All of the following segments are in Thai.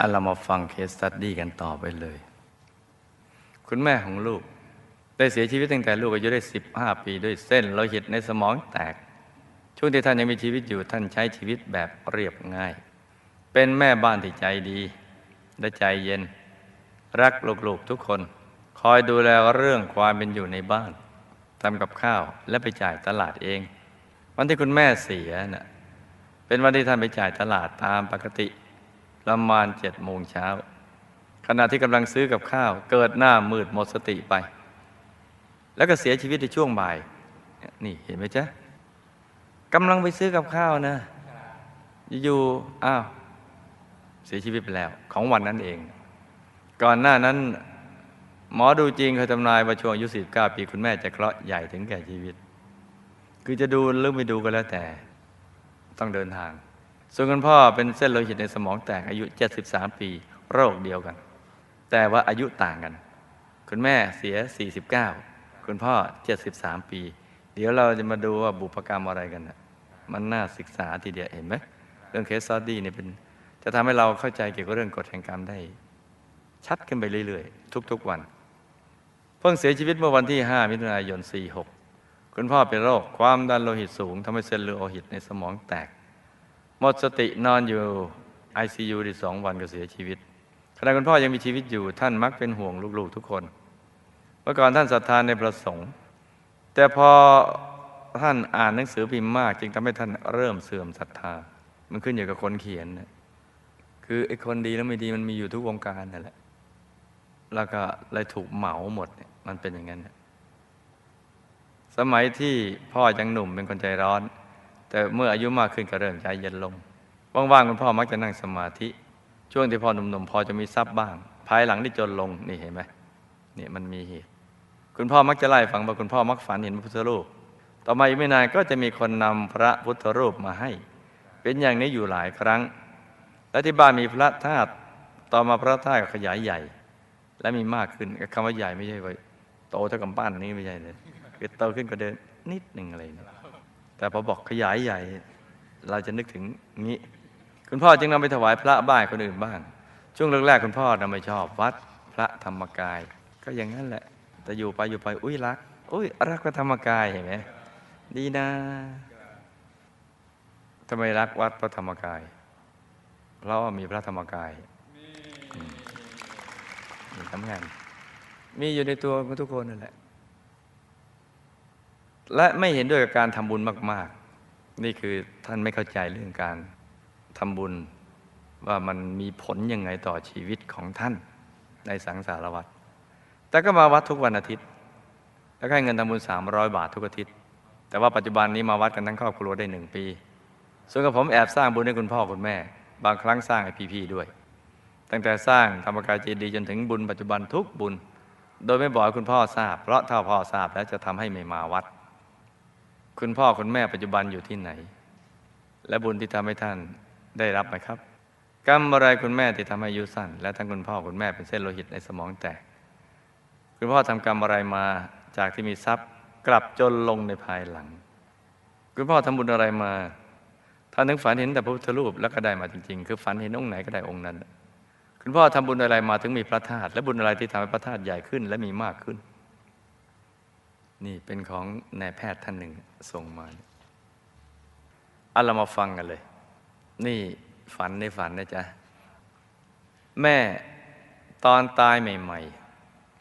อันเรามาฟังเคสตัดดี้กันต่อไปเลย คุณแม่ของลูก ได้เสียชีวิตตั้งแต่ลูกอายุได้ 15 ปีด้วยเส้นโลหิตในสมองแตก ช่วงที่ท่านยังมีชีวิตอยู่ท่านใช้ชีวิตแบบเรียบง่าย เป็นแม่บ้านที่ใจดีและใจเย็น รักลูกๆทุกคน คอยดูแลเรื่องความเป็นอยู่ในบ้านทำกับข้าวและไปจ่ายตลาดเอง วันที่คุณแม่เสียน่ะเป็นวันที่ท่านไปจ่ายตลาดตามปกติ ประมาณเจ็ดโมงเช้าขณะที่กำลังซื้อกับข้าว เกิดหน้ามืดหมดสติไป แล้วก็เสียชีวิตในช่วงบ่าย นี่เห็นไหมจ๊ะกำลังไปซื้อกับข้าวนะ อยู่ๆอ้าว เสียชีวิตไปแล้ว ของวันนั้นเอง ก่อนหน้านั้น หมอดูจริงเคยทำนายว่าช่วงอายุ49ปีคุณแม่จะเคราะห์ใหญ่ถึงแก่ชีวิต คือจะดูหรือไม่ดูก็แล้วแต่ ต้องเดินทาง ส่วนคุณพ่อเป็นเส้นโลหิตในสมองแตกอายุ 73 ปี โรคเดียวกัน แต่ว่าอายุต่างกัน คุณแม่เสีย 49 คุณพ่อ 73 ปี เดี๋ยวเราจะมาดูว่าบุพกรรมอะไรกันนะมันน่าศึกษาทีเดียวเห็นไหมเรื่องเคสซอดี้เนี่ยเป็นจะทำให้เราเข้าใจเกี่ยวกับเรื่องกฎแห่งกรรมได้ ชัดขึ้นไปเรื่อยๆ ทุกๆวัน เพิ่งเสียชีวิตเมื่อวันที่ 5 มิถุนายน 46 คุณพ่อเป็นโรคความดันโลหิตสูงทำให้เส้นเลือดโลหิตในสมองแตก หมดสตินอนอยู่ ICU ได้สองวันก็เสียชีวิตขณะคุณพ่อยังมีชีวิตอยู่ท่านมักเป็นห่วงลูกๆทุกคน เมื่อก่อนท่านศรัทธานในประสงค์ แต่พอท่านอ่านหนังสือพิมพ์มาก จึงทำให้ท่านเริ่มเสื่อมศรัทธา มันขึ้นอยู่กับคนเขียนนะคือไอ้คนดีแล้วไม่ดีมันมีอยู่ทุกวงการนั่นแหละ แล้วก็เลยถูกเหมาหมดเนี่ยมันเป็นอย่างนั้นน่ะสมัยที่พ่อยังหนุ่มเป็นคนใจร้อน แต่เมื่ออายุมากขึ้นก็เริ่มใจเย็นลง ว่างๆคุณพ่อมักจะนั่งสมาธิ ช่วงที่พ่อหนุ่มๆพอจะมีทรัพย์บ้าง ภายหลังที่จนลงนี่เห็นไหมนี่มันมีเหตุ คุณพ่อมักจะไล่ฟังว่าคุณพ่อมักฝันเห็นพระพุทธรูป ต่อมาอีกไม่นานก็จะมีคนนำพระพุทธรูปมาให้ เป็นอย่างนี้อยู่หลายครั้ง และที่บ้านมีพระธาตุต่อมาพระธาตุก็ขยายใหญ่ และมีมากขึ้นคำว่าใหญ่ไม่ใช่ว่าโตเท่ากับบ้านนี้ไม่ใช่เลยคือโตขึ้นก็เดินนิดหนึ่งอะไรนี่ แต่พอบอกขยายใหญ่ เราจะนึกถึงงี้ คุณพ่อจึงนำไปถวายพระบ้านคนอื่นบ้าง ช่วงแรกๆคุณพ่อนำไม่ชอบวัดพระธรรมกาย ก็อย่างนั้นแหละ แต่อยู่ไปอยู่ไปอุ้ยรัก อุ้ยรักพระธรรมกายเห็นไหมดีนะทำไมรักวัดพระธรรมกาย เพราะมีพระธรรมกายมีสำคัญมีอยู่ในตัวของทุกคนนั่นแหละ และไม่เห็นด้วยกับการทำบุญมาก ๆ นี่คือท่านไม่เข้าใจเรื่องการทำบุญว่ามันมีผลยังไงต่อชีวิตของท่านในสังสารวัฏแต่ก็มาวัดทุกวันอาทิตย์ แล้วก็ให้เงินทำบุญสามร้อยบาททุกอาทิตย์ แต่ว่าปัจจุบันนี้มาวัดกันทั้งครอบครัวได้หนึ่งปี ส่วนกับผมแอบสร้างบุญให้คุณพ่อคุณแม่ บางครั้งสร้างให้พี่ๆด้วย ตั้งแต่สร้างธรรมกายเจดีย์จนถึงบุญปัจจุบันทุกบุญ โดยไม่บอกคุณพ่อทราบ เพราะถ้าพ่อทราบแล้วจะทำให้ไม่มาวัด คุณพ่อคุณแม่ปัจจุบันอยู่ที่ไหน และบุญที่ทำให้ท่านได้รับไหมครับ กรรมอะไรคุณแม่ที่ทำให้อายุสั้น และทั้งคุณพ่อคุณแม่เป็นเส้นโลหิตในสมองแตก คุณพ่อทำกรรมอะไรมาจากที่มีทรัพย์กลับจนลงในภายหลัง คุณพ่อทำบุญอะไรมาท่านถึงฝันเห็นแต่พระพุทธรูปแล้วก็ได้มาจริงๆ คือฝันเห็นองค์ไหนก็ได้องค์นั้น คุณพ่อทำบุญอะไรมาถึงมีพระธาตุและบุญอะไรที่ทำให้พระธาตุใหญ่ขึ้น และมีมากขึ้น นี่เป็นของนายแพทย์ท่านหนึ่งส่งมาเอาเรามาฟังกันเลย นี่ฝันในฝันนะจ๊ะ แม่ตอนตายใหม่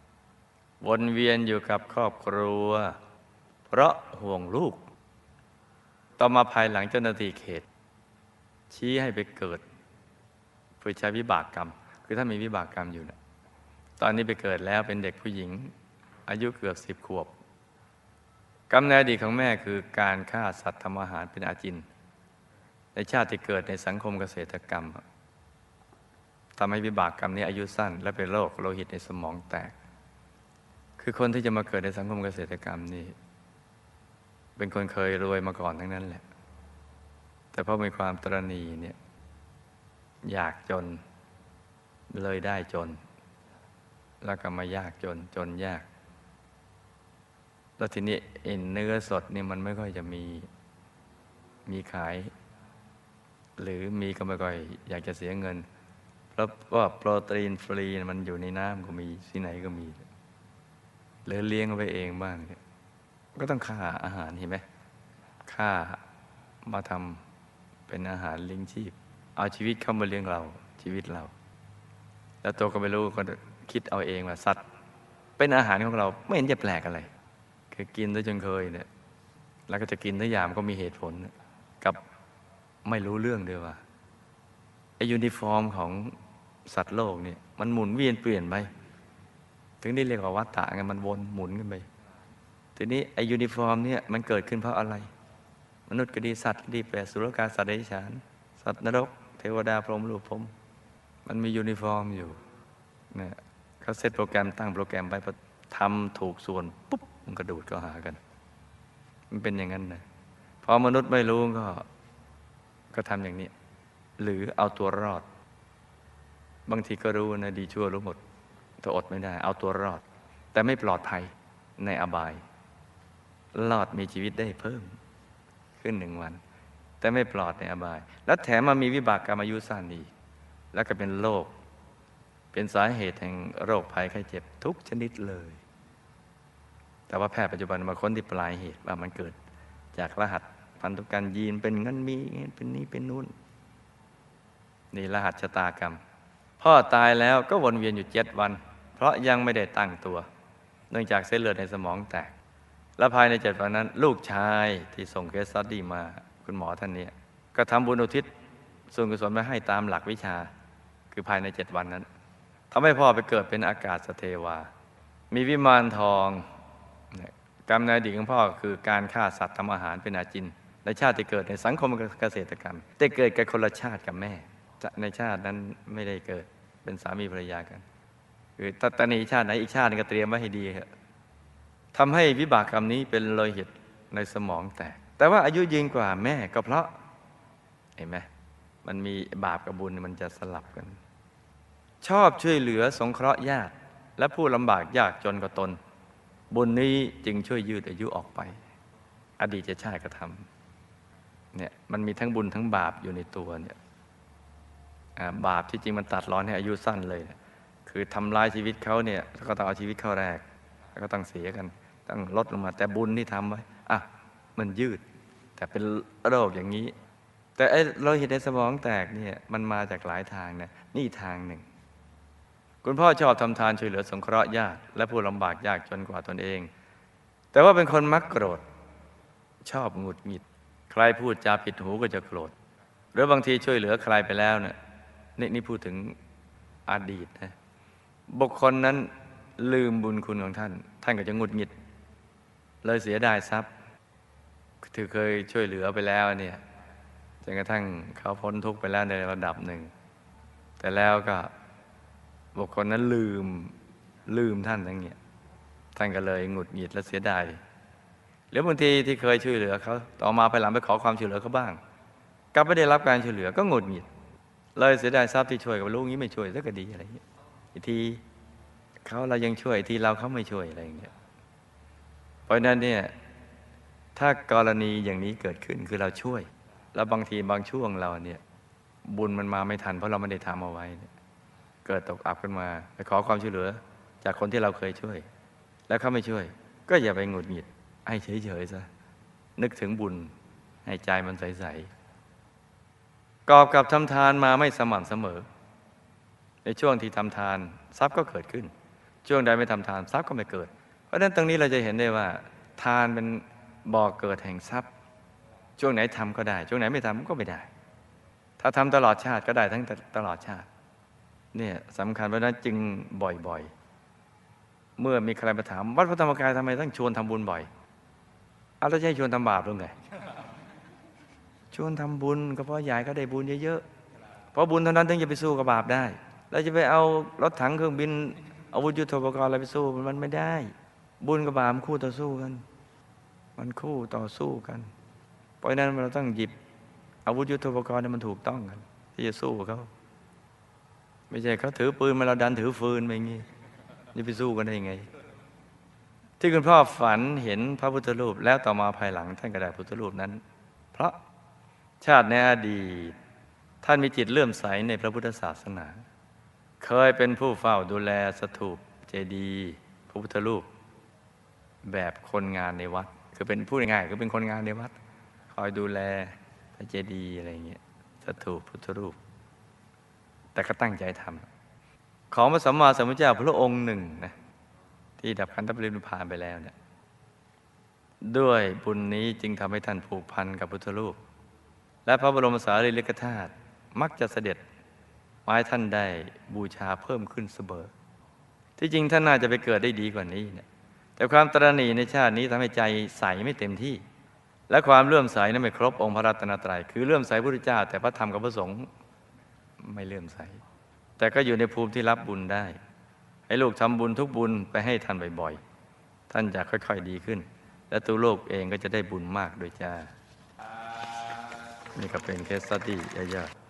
ๆ วนเวียนอยู่กับครอบครัว เพราะห่วงลูก ต่อมาภายหลังเจ้าหน้าที่เขต ชี้ให้ไปเกิดเพื่อใช้วิบากกรรม คือถ้ามีวิบากกรรมอยู่นะตอนนี้ไปเกิดแล้วเป็นเด็กผู้หญิง อายุเกือบสิบขวบ กรรมในอดีตของแม่คือการฆ่าสัตว์ทำอาหารเป็นอาจิน ในชาติที่เกิดในสังคมเกษตรกรรมทำให้วิบากกรรมนี้อายุสั้น และเป็นโรคโลหิตในสมองแตก คือคนที่จะมาเกิดในสังคมเกษตรกรรมนี่เป็นคนเคยรวยมาก่อนทั้งนั้นแหละ แต่เพราะมีความตรณีเนี่ยอยากจนเลยได้จน แล้วก็มายากจนจนยาก แล้วทีนี้เอ็นเนื้อสดนี่มันไม่ค่อยจะมีมีขาย หรือมีก็ไม่ค่อยอยากจะเสียเงิน เพแล้วว่าโปรตีนฟรีมันอยู่ในน้ำก็มีที่ไหนก็มี หรือเลี้ยงไว้เองบ้างเนี่ยก็ต้องค่าอาหารเห็นไหมค่ามาทำเป็นอาหารเลี้ยงชีพ เอาชีวิตเข้ามาเลี้ยงเราชีวิตเรา แล้วตัวก็ไม่รู้ก็คิดเอาเองว่าสัตว์ เป็นอาหารของเราไม่เห็นจะแปลกอะไร คือกินได้จนเคยเนี่ย แล้วก็จะกินทุกอย่างก็มีเหตุผลกับไม่รู้เรื่องด้วยว่าไอยูนิฟอร์มของสัตว์โลกเนี่ย มันหมุนเวียนเปลี่ยนไปถึงได้เรียกว่าวัฏฏะไงมันวนหมุนกันไปทีนี้ไอยูนิฟอร์มเนี่ยมันเกิดขึ้นเพราะอะไร มนุษย์ก็ดีสัตว์ก็ดีแปรสุรกาสัตว์เดรัจฉาน สัตว์นรก เทวดาพรหมรูปพรหมมันมียูนิฟอร์มอยู่เนี่ยเขาเซตโปรแกรมตั้งโปรแกรมไปพอทำถูกส่วนปุ๊บ มันก็ดูดเข้าหากัน มันเป็นอย่างนั้นนะพอมนุษย์ไม่รู้ก็ ก็ทำอย่างนี้ หรือเอาตัวรอด บางทีก็รู้นะดีชั่วรู้หมดถ้าอดไม่ได้ เอาตัวรอด แต่ไม่ปลอดภัยในอบาย รอดมีชีวิตได้เพิ่ม ขึ้นหนึ่งวัน แต่ไม่ปลอดในอบาย แล้วแถมมามีวิบากกรรมอายุสั้นอีกแล้วก็เป็นโรคเป็นสาเหตุแห่งโรคภัยไข้เจ็บทุกชนิดเลย แต่ว่าแพทย์ปัจจุบันมาค้นที่ปลายเหตุว่ามันเกิด จากรหัสพันธุกรรมยีนเป็นงั้นมีเป็นนี้เป็นนู้นนี่รหัสชะตากรรม พ่อตายแล้วก็วนเวียนอยู่เจ็ดวัน เพราะยังไม่ได้ตั้งตัว เนื่องจากเส้นเลือดในสมองแตก และภายในเจ็ดวันนั้น ลูกชายที่ส่งเคสสตดี้มาคุณหมอท่านนี้ก็ทำบุญอุทิศส่วนกุศลไปให้ตามหลักวิชา คือภายในเจ็ดวันนั้นทำให้พ่อไปเกิดเป็นอากาศสเทวา มีวิมานทอง กรรมในอดีตของพ่อคือการฆ่าสัตว์ทำอาหารเป็นอาจิน ในชาติที่เกิดในสังคมเกษตรกรรม แต่เกิดกับคนละชาติกับแม่ ในชาตินั้นไม่ได้เกิดเป็นสามีภรรยากัน คือตัตนีชาติไหนอีกชาตินึงก็เตรียมไว้ให้ดีครับทำให้วิบากกรรมนี้เป็นโลหิตในสมองแตก แต่ว่าอายุยืนกว่าแม่ก็เพราะเห็นไหมมันมีบาปกับบุญมันจะสลับกัน ชอบช่วยเหลือสงเคราะห์ญาติ และผู้ลำบากยากจนกว่าตน บุญนี้จึงช่วยยืดอายุออกไป อดีตชาติกระทำเนี่ยมันมีทั้งบุญทั้งบาปอยู่ในตัวเนี่ยบาปที่จริงมันตัดร้อนให้อายุสั้นเลยนะคือทำลายชีวิตเขาเนี่ยก็ต้องเอาชีวิตเขาแรกแล้วก็ต้องเสียกันต้องลดลงมา แต่บุญที่ทำไว้อะมันยืด แต่เป็นโรคอย่างนี้ แต่ไอ้เราเห็นในสมองแตกเนี่ยมันมาจากหลายทางนะนี่ทางหนึ่ง คุณพ่อชอบทำทานช่วยเหลือสงเคราะห์ญาติและผู้ลำบากยากจนกว่าตนเอง แต่ว่าเป็นคนมักโกรธ ชอบหงุดหงิด ใครพูดจาผิดหูก็จะโกรธ หรือบางทีช่วยเหลือใครไปแล้วเนี่ยนี่นี่พูดถึงอดีตนะบุคคลนั้นลืมบุญคุณของท่าน ท่านก็จะหงุดหงิด เลยเสียดายทรัพย์ถือเคยช่วยเหลือไปแล้วเนี่ยจนกระทั่งเขาพ้นทุกข์ไปแล้วในระดับหนึ่ง แต่แล้วก็ บุคคลนั้นลืมลืมท่านอย่างเงี้ยท่านก็เลยหงุดหงิดและเสียดายหรือบางทีที่เคยช่วยเหลือเขาต่อมาภายหลังไปขอความช่วยเหลือเขาบ้างกลับไม่ได้รับการช่วยเหลือก็หงุดหงิด เลยเสียดายทรัพย์ที่ช่วยกับลูกนี้ไม่ช่วยสักดีอะไรอย่างเงี้ยทีเขาเรายังช่วยทีเราเขาไม่ช่วยอะไรอย่างเงี้ยเพราะนั้นเนี่ยถ้ากรณีอย่างนี้เกิดขึ้นคือเราช่วย แล้วบางทีบางช่วงเราเนี่ยบุญมันมาไม่ทันเพราะเราไม่ได้ทำเอาไว้เนี่ย เกิดตกอับขึ้นมาไปขอความช่วยเหลือ จากคนที่เราเคยช่วย แล้วเขาไม่ช่วย ก็อย่าไปหงุดหงิดให้เฉยๆซะนึกถึงบุญให้ใจมันใสๆกอบกับทำทานมาไม่สม่ำเสมอ ในช่วงที่ทำทานทรัพย์ก็เกิดขึ้น ช่วงใดไม่ทำทานทรัพย์ก็ไม่เกิด เพราะฉะนั้นตรงนี้เราจะเห็นได้ว่า ทานเป็นบ่อเกิดแห่งทรัพย์ ช่วงไหนทำก็ได้ ช่วงไหนไม่ทำก็ไม่ได้ ถ้าทำตลอดชาติก็ได้ทั้งตลอดชาติ เนี่ยสำคัญเพราะนั้นจึงบ่อยๆ เมื่อมีใครมาถาม วัดพระธรรมกายทำไมต้องชวนทำบุญบ่อยเอาแล้วจะให้ชวนทำบาปหรือไง ชวนทำบุญก็เพราะยายก็ได้บุญเยอะๆ เพราะบุญเท่านั้นถึงจะไปสู้กับบาปได้ เราจะไปเอารถถังเครื่องบินอาวุธยุทโธปกรณ์อะไรไปสู้มันไม่ได้ บุญกับบาปคู่ต่อสู้กัน มันคู่ต่อสู้กัน เพราะนั้นเราต้องหยิบอาวุธยุทโธปกรณ์ให้มันถูกต้องกัน ที่จะสู้กับเขา ไม่ใช่เขาถือปืนมาเราดันถือฟืนไปอย่งนี้จะไปสู้กันได้ยังไง ที่คุณพ่อฝันเห็นพระพุทธรูป แล้วต่อมาภายหลังท่านก็ได้พุทธรูปนั้น เพราะชาติในอดีตท่านมีจิตเลื่อมใสในพระพุทธศาสนา เคยเป็นผู้เฝ้าดูแลสถูปเจดีย์พระพุทธรูป แบบคนงานในวัด คือเป็นผู้ง่ายๆคือเป็นคนงานในวัด คอยดูแลพระเจดีย์อะไรเงี้ยสถูปพุทธรูป แต่ก็ตั้งใจทำของพระสัมมาสัมพุทธเจ้าพระองค์หนึ่งนะที่ดับขันธปรินิพพานไปแล้วเนี่ยด้วยบุญนี้จึงทำให้ท่านผูกพันกับพุทธรูป และพระบรมสารีริกธาตุมักจะเสด็จมาให้ท่านได้บูชาเพิ่มขึ้นเสมอที่จริงท่านน่าจะไปเกิดได้ดีกว่านี้เนี่ยแต่ความตระหนี่ในชาตินี้ทำให้ใจใสไม่เต็มที่ และความเลื่อมใสนั้นไม่ครบองค์พระรัตนตรัยคือเลื่อมใสพระพุทธเจ้าแต่พระธรรมกับพระสงฆ์ ไม่เลื่อมใส แต่ก็อยู่ในภูมิที่รับบุญได้ ให้ลูกทำบุญทุกบุญไปให้ท่านบ่อยๆ ท่านจะค่อยๆดีขึ้น และตัวโลกเองก็จะได้บุญมากด้วยจ้า นี่ก็เป็นเคสสตี้ยอะๆ